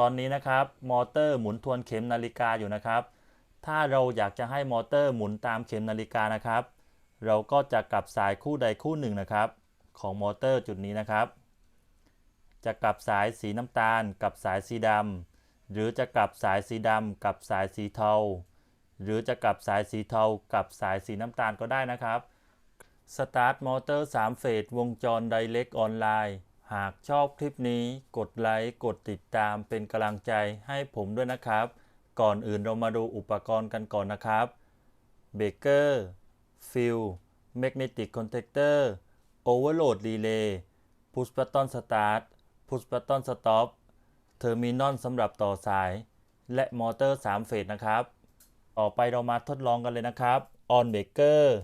ตอนนี้นะครับมอเตอร์หมุนทวนเข็มนาฬิกาอยู่นะครับ ถ้าเราอยากจะให้มอเตอร์หมุนตามเข็มนาฬิกานะครับ เราก็จะกลับสายคู่ใดคู่หนึ่งนะครับ ของมอเตอร์จุดนี้นะครับ จะกลับสายสีน้ำตาลกับสายสีดำหรือจะกลับสายสีดำกับสายสีเทา หรือจะกลับสายสีเทากับสายสีน้ำตาลก็ได้นะครับสตาร์ทมอเตอร์3เฟสวงจรไดเ c กออนไลน์ หากชอบคลิปนี้กดไลค์กดติดตามเป็นกำลังใจให้ผมด้วยนะครับ ก่อนอื่นเรามาดูอุปกรณ์กันก่อนนะครับเบเกอร์ฟิลแมกเนติกคอนแทคเตอร์โอเวอร์โหลดรีเลย์พุชบัตตอนสตาร์ทพุชบัตตอนสต็อปเทอร์มินอลสำหรับต่อสาย และมอเตอร์ 3 เฟสนะครับ ต่อไปเรามาทดลองกันเลยนะครับออนเบเกอร์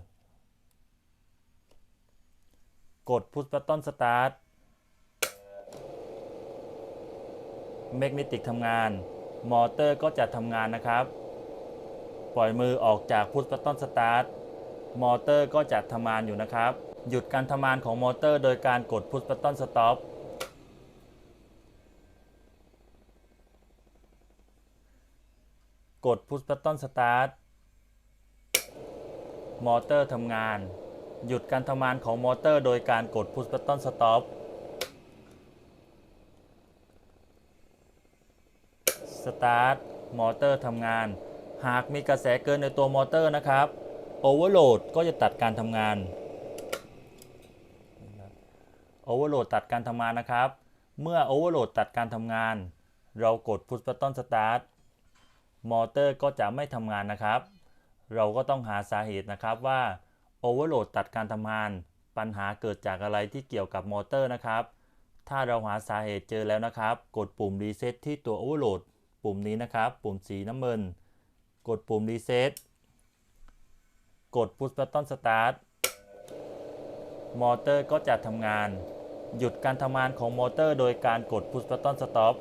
กด push button start แมกเนติกทำงาน มอเตอร์ก็จะทำงานนะครับ ปล่อยมือออกจาก push button start มอเตอร์ก็จะทำงานอยู่นะครับ หยุดการทำงานของมอเตอร์โดยการกด push button stop กด push button start มอเตอร์ทำงาน หยุดการทำงานของมอเตอร์โดยการกด push button stop start มอเตอร์ทำงาน หากมีกระแสเกินในตัวมอเตอร์นะครับ overload ก็จะตัดการทำงาน overload ตัดการทำงานนะครับ เมื่อ overload ตัดการทำงาน เรากด push button start มอเตอร์ก็จะไม่ทำงานนะครับ เราก็ต้องหาสาเหตุนะครับว่า Overload ตัดการทำงาน ปัญหาเกิดจากอะไรที่เกี่ยวกับมอเตอร์นะครับ ถ้าเราหาสาเหตุเจอแล้วนะครับ กดปุ่ม Reset ที่ตัว Overload ปุ่มนี้นะครับ ปุ่มสีน้ำเงิน กดปุ่ม Reset กด Push Button Start มอเตอร์ก็จะทำงาน หยุดการทำงานของมอเตอร์ โดยการกด Push Button Stop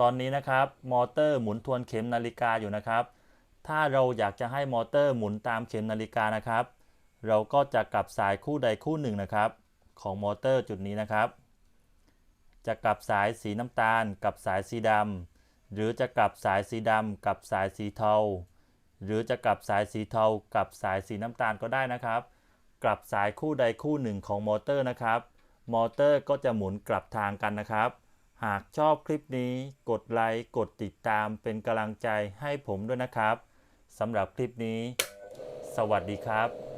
ตอนนี้นะครับ มอเตอร์หมุนทวนเข็มนาฬิกาอยู่นะครับ ถ้าเราอยากจะให้มอเตอร์หมุนตามเข็มนาฬิกานะครับ เราก็จะกลับสายคู่ใดคู่หนึ่งนะครับ ของมอเตอร์จุดนี้นะครับ จะกลับสายสีน้ำตาลกับสายสีดำหรือจะกลับสายสีดำกับสายสีเทา หรือจะกลับสายสีเทากับสายสีน้ำตาลก็ได้นะครับ กลับสายคู่ใดคู่หนึ่งของมอเตอร์นะครับ มอเตอร์ก็จะหมุนกลับทางกันนะครับ หากชอบคลิปนี้กดไลค์กดติดตามเป็นกำลังใจให้ผมด้วยนะครับสำหรับคลิปนี้ สวัสดีครับ